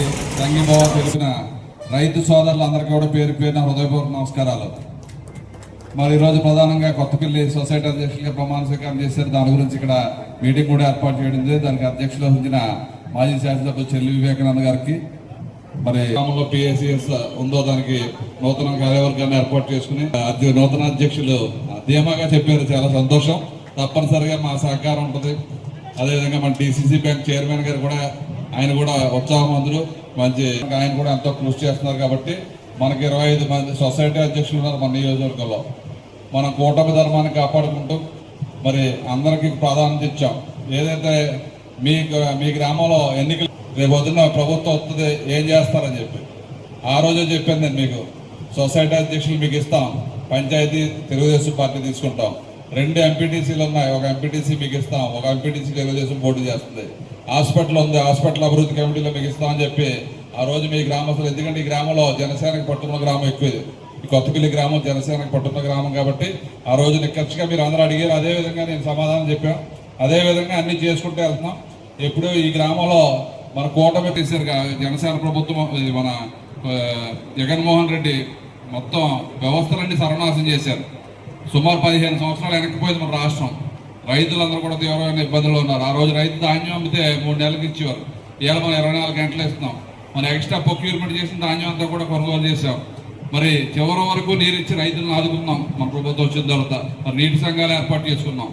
ఇక్కడికి వచ్చి తెలిపిన రైతు సోదరులందరికీ కూడా పేరు పేరున హృదయపూర్వక నమస్కారాలు. మరి ఈరోజు ప్రధానంగా కొత్తపల్లి సొసైటీ అధ్యక్షులుగా ప్రమాణ స్వీకారం చేశారు. దాని గురించి ఇక్కడ మీటింగ్ కూడా ఏర్పాటు చేయడం జరిగింది. దానికి అధ్యక్షులు వహించిన మాజీ శాసనసభ్యులు చెల్లి వివేకానంద గారికి మరి గ్రామంలో పిఎస్సిఎస్ ఉందో దానికి నూతన కార్యవర్గాన్ని ఏర్పాటు చేసుకుని నూతన అధ్యక్షులు ధీమాగా చెప్పారు. చాలా సంతోషం. తప్పనిసరిగా మా సహకారం ఉంటుంది. అదేవిధంగా మన డిసిసి బ్యాంక్ చైర్మన్ గారు కూడా ఆయన కూడా ఉత్సాహవంతులు మంచి ఆయన కూడా ఎంతో కృషి చేస్తున్నారు కాబట్టి మనకి ఇరవై ఐదు మంది సొసైటీ అధ్యక్షులు ఉన్నారు మన నియోజకవర్గంలో. మనం కూటమి ధర్మాన్ని కాపాడుకుంటూ మరి అందరికీ ప్రాధాన్యత ఇచ్చాం. ఏదైతే మీ మీ గ్రామంలో ఎన్నికలు రేపు పొద్దున్న ప్రభుత్వం వస్తుంది ఏం చేస్తారని చెప్పి. ఆ రోజే చెప్పాను నేను మీకు. సొసైటీ అధ్యక్షులు మీకు ఇస్తాం. పంచాయతీ తెలుగుదేశం పార్టీ తీసుకుంటాం. రెండు ఎంపీటీసీలు ఉన్నాయి. ఒక ఎంపీటీసీ మీకు ఇస్తాం ఒక ఎంపీటీసీ తెలుగుదేశం పోటీ చేస్తుంది. హాస్పిటల్ ఉంది. హాస్పిటల్ అభివృద్ధి కమిటీలో మీకు అని చెప్పి ఆ రోజు మీ గ్రామస్తులు ఎందుకంటే ఈ గ్రామంలో జనసేనకు పట్టున్న గ్రామం ఎక్కువ ఈ కొత్తపల్లి గ్రామం జనసేనకు పట్టున్న గ్రామం కాబట్టి ఆ రోజు నిక్కచ్చిగా మీరు అందరూ అడిగారు. అదే విధంగా నేను సమాధానం చెప్పాను అదే విధంగా అన్ని చేసుకుంటూ వెళ్తున్నాం. ఎప్పుడు ఈ గ్రామంలో మన కూటమి తీశారు జనసేన ప్రభుత్వం మన జగన్మోహన్ రెడ్డి మొత్తం వ్యవస్థలన్నీ సర్వనాశం చేశారు. సుమారు పదిహేను సంవత్సరాలు వెనక్కిపోయింది మన రాష్ట్రం. రైతులందరూ కూడా తీవ్రమైన ఇబ్బందులు ఉన్నారు. ఆ రోజు రైతు ధాన్యం అమ్మితే మూడు నెలలకు ఇచ్చేవారు. ఇవాళ మనం ఇరవై నాలుగు గంటలు ఇస్తున్నాం మనం ఎక్స్ట్రా ప్రొక్యూర్మెంట్ చేసిన ధాన్యం అంతా కూడా కొనుగోలు చేసాం మరి చివరి వరకు నీరు ఇచ్చి రైతులను ఆదుకున్నాం. మన ప్రభుత్వం వచ్చిన తర్వాత మరి నీటి సంఘాలు ఏర్పాటు చేసుకున్నాం.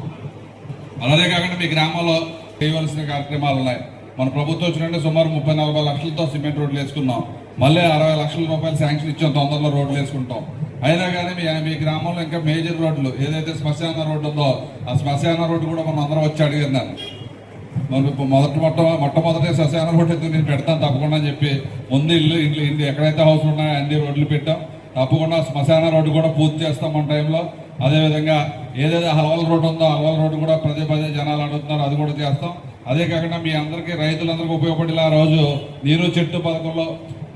అలాగే కాకుండా మీ గ్రామంలో చేయవలసిన కార్యక్రమాలు ఉన్నాయి. మన ప్రభుత్వం వచ్చినట్టే సుమారు ముప్పై నలభై లక్షలతో సిమెంట్ రోడ్లు వేసుకున్నాం. మళ్ళీ అరవై లక్షల రూపాయలు శాంక్షన్ ఇచ్చాం. తొందరలో రోడ్లు వేసుకుంటాం. అయినా కానీ మీ మీ గ్రామంలో ఇంకా మేజర్ రోడ్లు ఏదైతే శ్మశాన రోడ్డు ఉందో ఆ శ్మశాన రోడ్డు కూడా మనం అందరం వచ్చి అడిగాను మనం ఇప్పుడు మొదటి మొట్ట మొట్టమొదటి శ్మశాన రోడ్డు అయితే నేను పెడతాను తప్పకుండా అని చెప్పి ముందు ఇల్లు ఇల్లు ఇల్లు ఎక్కడైతే హౌస్ ఉన్నాయో అన్ని రోడ్లు పెట్టాం. తప్పకుండా శ్మశాన రోడ్డు కూడా పూర్తి చేస్తాం మన టైంలో అదేవిధంగా ఏదైతే హల్వల్ రోడ్డు ఉందో హల్వల్ రోడ్డు కూడా పదే పదే జనాలు అడుగుతున్నారు అది కూడా చేస్తాం. అదే కాకుండా మీ అందరికీ రైతులందరికీ ఉపయోగపడేలా రోజు నీరు చెట్టు పథకంలో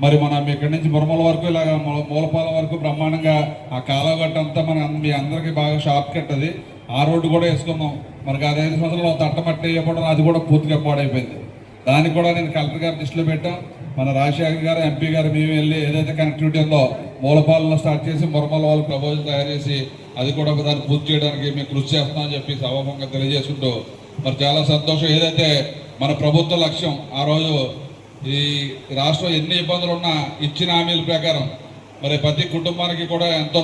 మరి మనం ఇక్కడి నుంచి మురమల వరకు ఇలాగ మూలపాల మూలపాలెం వరకు బ్రహ్మాండంగా ఆ కాలువగట్ట అంతా మన మీ అందరికీ బాగా షాప్ కట్టది. ఆ రోడ్డు కూడా వేసుకున్నాం మరి అది ఐదు సంవత్సరాలు తట్టమట్టి వేయకపోవడం అది కూడా పూర్తిగా పాడైపోయింది. దానికి కూడా నేను కలెక్టర్ గారి దృష్టిలో పెట్టాం. మన రాజశేఖర్ గారు ఎంపీ గారు మేము వెళ్ళి ఏదైతే కనెక్టివిటీ ఉందో మూలపాలలో స్టార్ట్ చేసి మురమల వాళ్ళు ప్రపోజల్ తయారు చేసి అది కూడా దాన్ని పూర్తి చేయడానికి మేము కృషి చేస్తామని చెప్పి సభాముఖంగా తెలియజేసుకుంటూ మరి చాలా సంతోషం. ఏదైతే మన ప్రభుత్వ లక్ష్యం ఆ రోజు ఈ రాష్ట్రం ఎన్ని ఇబ్బందులు ఉన్నా ఇచ్చిన హామీల ప్రకారం మరి ప్రతి కుటుంబానికి కూడా ఎంతో